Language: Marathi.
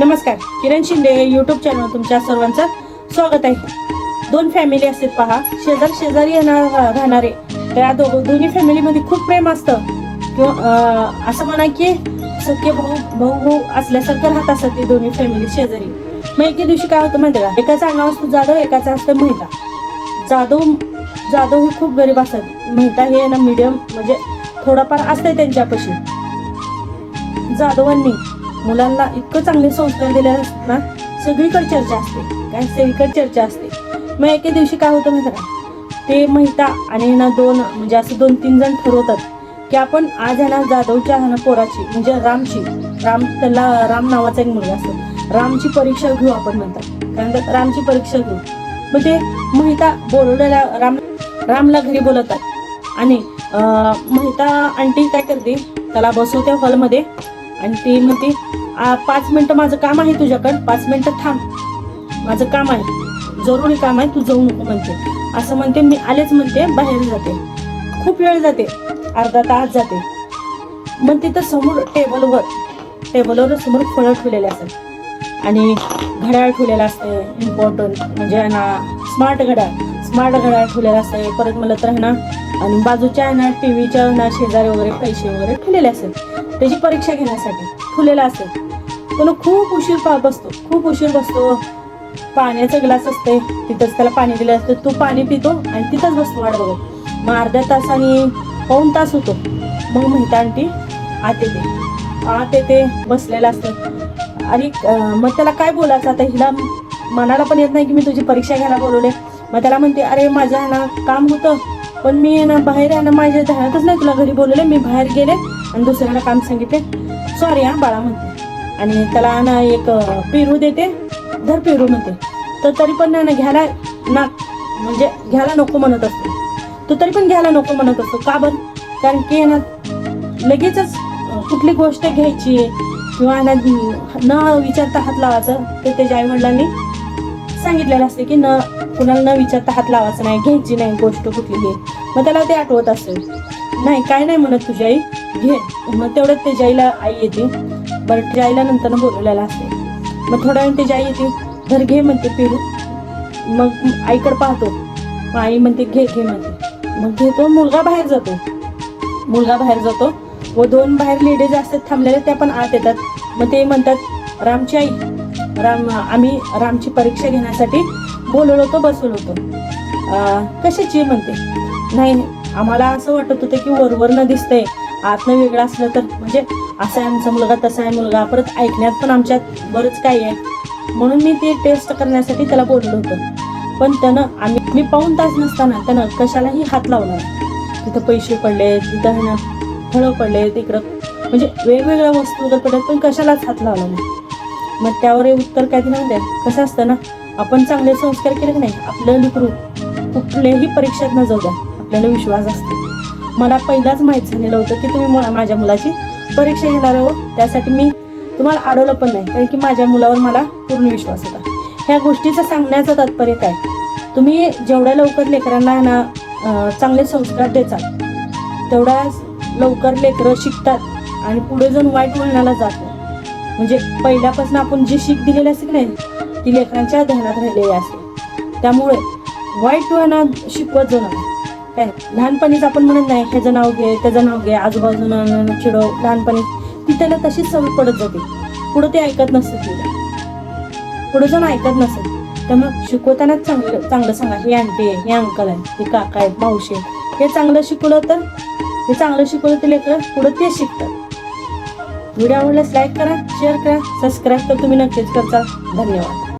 नमस्कार. किरण शिंदे यूट्यूब चॅनल तुमच्या सर्वांचं स्वागत आहे. दोन फॅमिली असतात पहा. शेजार शेजारी येणार राहणारे. त्या दो दोन्ही फॅमिलीमध्ये खूप प्रेम असतं. किंवा असं म्हणा की सत्य भाऊ भाऊ भाऊ असल्यासारखं राहत असतात ते दोन्ही फॅमिली शेजारी. मग एके दिवशी काय होतं माहिती का? एकाचं आडनाव असतो जाधव एकाचं असतं महिला जाधव जाधव हे खूप गरीब असतात. महिता हे ना मीडियम म्हणजे थोडाफार असतंय त्यांच्यापाशी. जाधवांनी मुलांना इतकं चांगले संस्कार दिले असतात ना सगळीकडे चर्चा असते काय सगळीकडे चर्चा असते. मग एके दिवशी काय होतं माहिती का? ते महिता आणि ना दोन म्हणजे असं दोन तीन जण ठरवतात की आपण आज ह्याला जाधवच्या ह्यानं पोराची म्हणजे रामची राम त्याला राम नावाचा एक मुलगा असतो. रामची परीक्षा घेऊ आपण म्हणतात कारण रामची परीक्षा घेऊ. मग ते महिता बोलवलेल्या राम रामला घरी बोलवतात. आणि महिता आंटी काय करते? त्याला बसवते हॉलमध्ये. आणि ती म्हणते "आ, पाच मिनटं माझं काम आहे तुझ्याकडं पाच मिनटं थांब. माझं काम आहे. जरुरी काम आहे तू जाऊ नको म्हणते. असं म्हणते मी आलेच म्हणते बाहेर जाते. खूप वेळ जाते. अर्धा तास जाते. मग तिथं समोर टेबलवर टेबलवर समोर फळं ठेवलेले असतात. आणि घड्याळ ठेवलेलं असते इम्पॉर्टंट म्हणजे ना स्मार्ट घड्याळ. स्मार्ट घड्याळ ठेवलेलं असते परत मला तर आहे ना आणि बाजूच्या आहे ना टी व्हीच्या ना शेजारी वगैरे पैसे वगैरे ठेवलेले असतात. त्याची परीक्षा घेण्यासाठी फुलेला असेल. तो खूप उशीर पा बसतो. खूप उशीर बसतो. पाण्याचा ग्लास असते. तिथंच त्याला पाणी दिलं असतं. तो पाणी पितो आणि तिथंच बसतो वाट बघत. मग अर्ध्या तासाने पाऊन तास होतो. मग म्हणता आंटी आत येते. आत येते. बसलेला असतं. आणि मग त्याला काय बोलायचं? आता हिला मनाला पण येत नाही की मी तुझी परीक्षा घ्यायला बोलवले मग त्याला म्हणते अरे माझं ना काम होतं. पण मी ना बाहेर आहे ना माझ्या ध्यानातच नाही तुला घरी बोलवलं मी बाहेर गेले आणि दुसऱ्याला काम सांगितले. सॉरी हा बाळा म्हणते. आणि त्याला ना एक पेरू देते धर पेरू म्हणते. तर तरी पण ना ना घ्यायला ना म्हणजे घ्यायला नको म्हणत असतो. तो तरी पण घ्यायला नको म्हणत असतो. का बरं? कारण की ना लगेचच कुठली गोष्ट घ्यायची किंवा ना न विचारता हात लावायचं ते त्याच्या आई वडिलांनी सांगितलेलं असते की न कुणाला न विचारता हात लावायचं नाही घ्यायची नाही गोष्ट कुठलीही मग त्याला ते आठवत असेल. नाही काय नाही म्हणत तुझी आई घे. मग तेवढ्यात त्याच्या आईला आई येते. बरं त्याच्या आईला नंतर बोलवलेला असते. मग थोड्या वेळ त्याची आई येते. धर घे म्हणते पिरू. मग आईकडे पाहतो. मग आई म्हणते घे घे म्हणते. मग घेतो मुलगा बाहेर जातो. मुलगा बाहेर जातो. व दोन बाहेर लेडीज असतात थांबलेल्या त्या पण आत येतात. मग ते म्हणतात रामची आई राम आम्ही रामची परीक्षा घेण्यासाठी बोलवलं होतं बसवलं होतं. कशाची म्हणते? नाही आम्हाला असं वाटत होतं की वरवरनं दिसतंय. आतनं वेगळं असलं तर म्हणजे असा आहे आमचा मुलगा तसा आहे मुलगा. परत ऐकण्यात पण आमच्यात बरंच काही आहे. म्हणून मी ते टेस्ट करण्यासाठी त्याला बोललो होतं. पण त्यानं आम्ही मी पाऊन तास नसताना त्यानं कशालाही हात लावला तिथं पैसे पडले तिथं ना फळं पडले तिकडं. म्हणजे वेगवेगळ्या वस्तू वगैरे पडल्यात पण कशालाच हात लावला नाही. मग त्यावर उत्तर काय दिलं माहिती कसं असतं ना आपण चांगले संस्कार केले की नाही आपलं लेकरू. कुठल्याही परीक्षेत न जाऊ द्या. आपल्याला विश्वास असतो. मला पहिलाच माहीत झालेलं होतं की तुम्ही माझ्या मुलाची परीक्षा घेणार आहोत. त्यासाठी मी तुम्हाला अडवलं पण नाही कारण की माझ्या मुलावर मला पूर्ण विश्वास होता. ह्या गोष्टीचं सांगण्याचं तात्पर्य काय? तुम्ही जेवढ्या लवकर लेकरांना ना चांगले संस्कार देचा तेवढ्या लवकर लेकरं शिकतात आणि पुढे जाऊन वाईट वळणाला जातात. म्हणजे पहिल्यापासून आपण जी शिक दिलेली असते की नाही ती लेकरांच्या ध्यानात राहिलेली असते. त्यामुळे वाईट वळणा शिकवत जाणार काय लहानपणीच आपण म्हणत नाही ह्याचं नाव घे त्याचं नाव घे आजूबाजूनं चिडव लहानपणी ती त्याला तशीच सवय पडत जाते. पुढं ते ऐकत नसतं तिला. पुढं जाऊन ऐकत नसेल त्यामुळे शिकवतानाच चांगलं चांगलं सांगा हे आंटी आहे हे अंकल आहे हे काका आहेत मावशी आहेत. हे चांगलं शिकवलं तर हे चांगलं शिकवलं तर लेकरं पुढं ते शिकतात. व्हिडिओ आवडल्यास लाईक करा शेअर करा सबस्क्राईब तर तुम्ही नक्कीच करता. धन्यवाद.